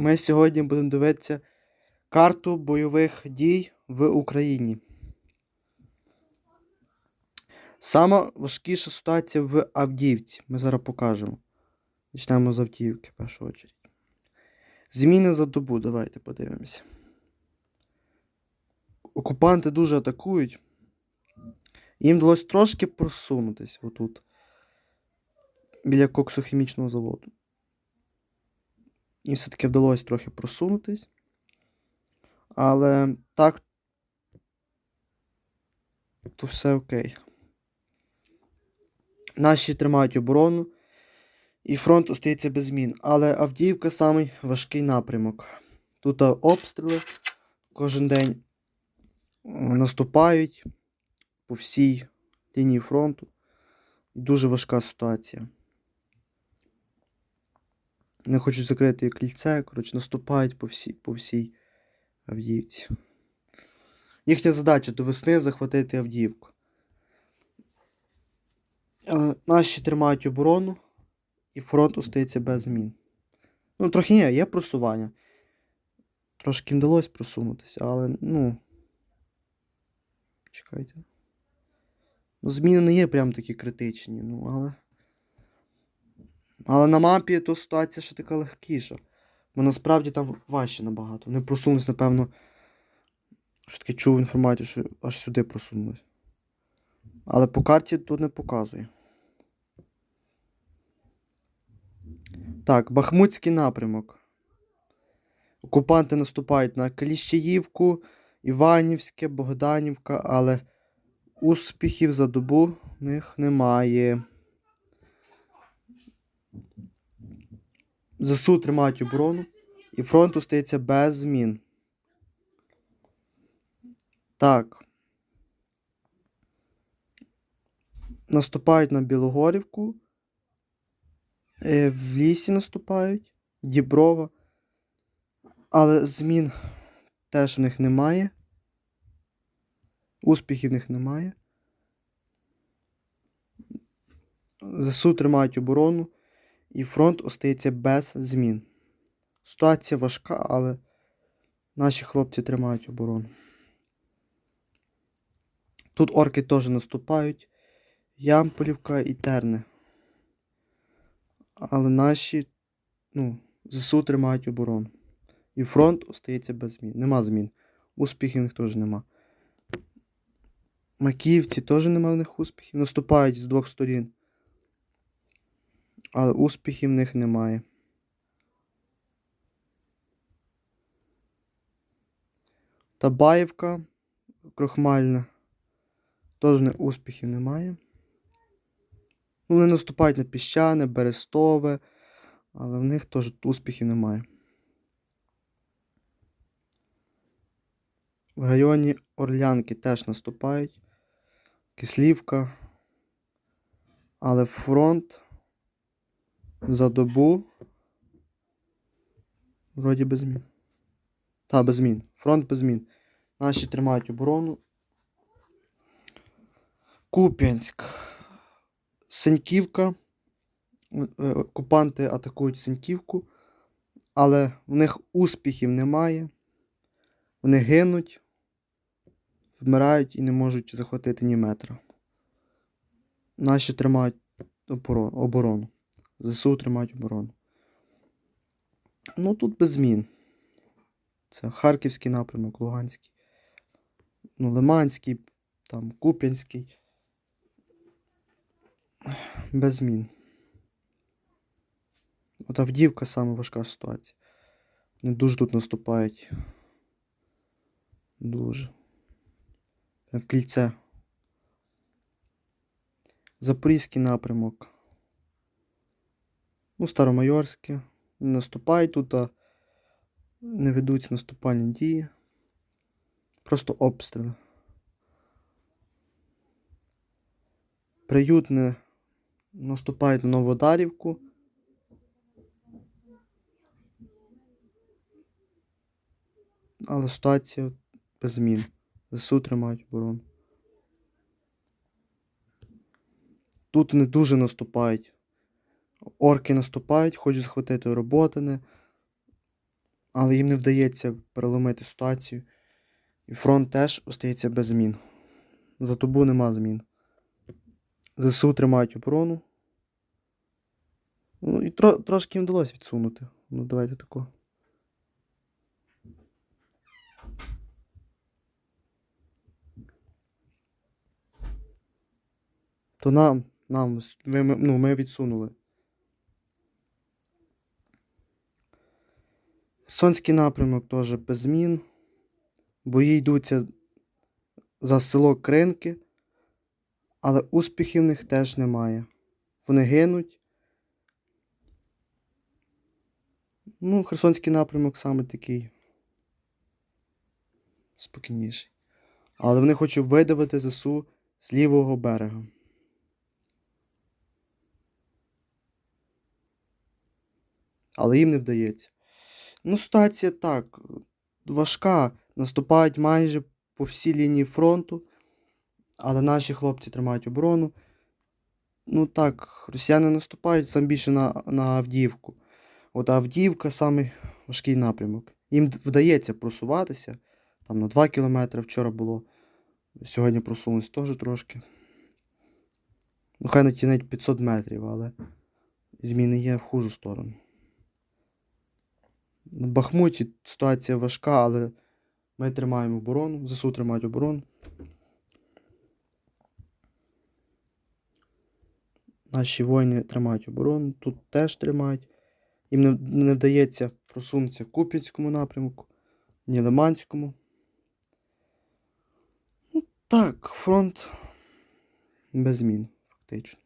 Ми сьогодні будемо дивитися карту бойових дій в Україні. Сама важкіша ситуація в Авдіївці. Ми зараз покажемо. Почнемо з Авдіївки в першу чергу. Зміни за добу, давайте подивимося. Окупанти дуже атакують. Їм вдалося трошки просунутися отут. Біля коксохімічного заводу. І все-таки вдалося трохи просунутись. Але так. То все окей. Наші тримають оборону. І фронт остається без змін. Але Авдіївка самий важкий напрямок. Тут обстріли кожен день наступають по всій лінії фронту. Дуже важка ситуація. Не хочуть закрити кільце, коротше, наступають по всій, по всій Авдіївці. Їхня задача до весни захватити Авдіївку. Але наші тримають оборону, і фронт остається без змін. Ну, трохи ні, є просування. Трошки їм вдалося просунутися, але, ну. Чекайте. Ну, зміни не є прям такі критичні, ну, але. Але на мапі то ситуація ще така легкіша. Бо насправді там важче набагато. Вони просунулись, напевно. Що таки чув інформацію, що аж сюди просунулись. Але по карті тут не показує. Так, Бахмутський напрямок. Окупанти наступають на Кліщеївку, Іванівське, Богданівка, але успіхів за добу в них немає. ЗСУ тримають оборону, і фронт остається без змін. Так. Наступають на Білогорівку. Е, В лісі наступають. Діброва. Але змін теж в них немає. Успіхів в них немає. ЗСУ тримають оборону, і фронт остається без змін. Ситуація важка, але наші хлопці тримають оборону. Тут орки теж наступають. Ямполівка і Терни. Але наші, ну, ЗСУ тримають оборону. І фронт остається без змін. Нема змін. Успіхів в них теж нема. Макіївці теж нема в них успіхів. Наступають з двох сторін. Але успіхів в них немає. Табаївка крохмальна. Теж них успіхів немає. Ну, Вони наступають на піщане, берестове, але в них теж успіхів немає. В районі Орлянки теж наступають. Кислівка. Але фронт за добу. Вроді без змін. Та, без змін. Фронт без змін. Наші тримають оборону. Куп'янськ. Сеньківка. Е, Окупанти атакують Сеньківку, але в них успіхів немає. Вони гинуть, вмирають і не можуть захватити ні метра. Наші тримають оборону. ЗСУ тримають оборону. Ну тут без змін. Це Харківський напрямок, Луганський, ну, Лиманський, там Куп'янський. Без змін. От Авдіївка саме важка ситуація. Вони дуже тут наступають. Дуже. В кільце. Запорізький напрямок. Ну, Старомайорське. Наступають тут, а не ведуться наступальні дії. Просто обстріли. Приютне наступають на Новодарівку. Але ситуація без змін. ЗСУ тримають оборону. Тут не дуже наступають. Орки наступають, хочуть схватити роботини. але їм не вдається переломити ситуацію. І фронт теж остається без змін. За добу нема змін. ЗСУ тримають оборону. Ну, і тро, трошки їм вдалося відсунути. Ну, давайте тако. То нам, нам, ми- ну, ми відсунули. Сонський напрямок теж без змін. Бої йдуться за село Кринки, але успіхів в них теж немає. Вони гинуть. Ну, Херсонський напрямок саме такий спокійніший. Але вони хочуть видавити ЗСУ з лівого берега. Але їм не вдається. Ну, ситуація так, важка. Наступають майже по всій лінії фронту, але наші хлопці тримають оборону. Ну так, росіяни наступають сам більше на, на Авдіївку. От Авдіївка самий важкий напрямок. Їм вдається просуватися. Там на 2 кілометри вчора було. Сьогодні просунулись теж трошки. Ну, хай натягнуть 500 метрів, але зміни є в хужу сторону. На Бахмуті ситуація важка, але ми тримаємо оборону. ЗСУ тримають оборону. Наші воїни тримають оборону, тут теж тримають. Їм не, не вдається просунутися в Куп'янському напрямку, ні Лиманському. Ну, так, фронт без змін, фактично.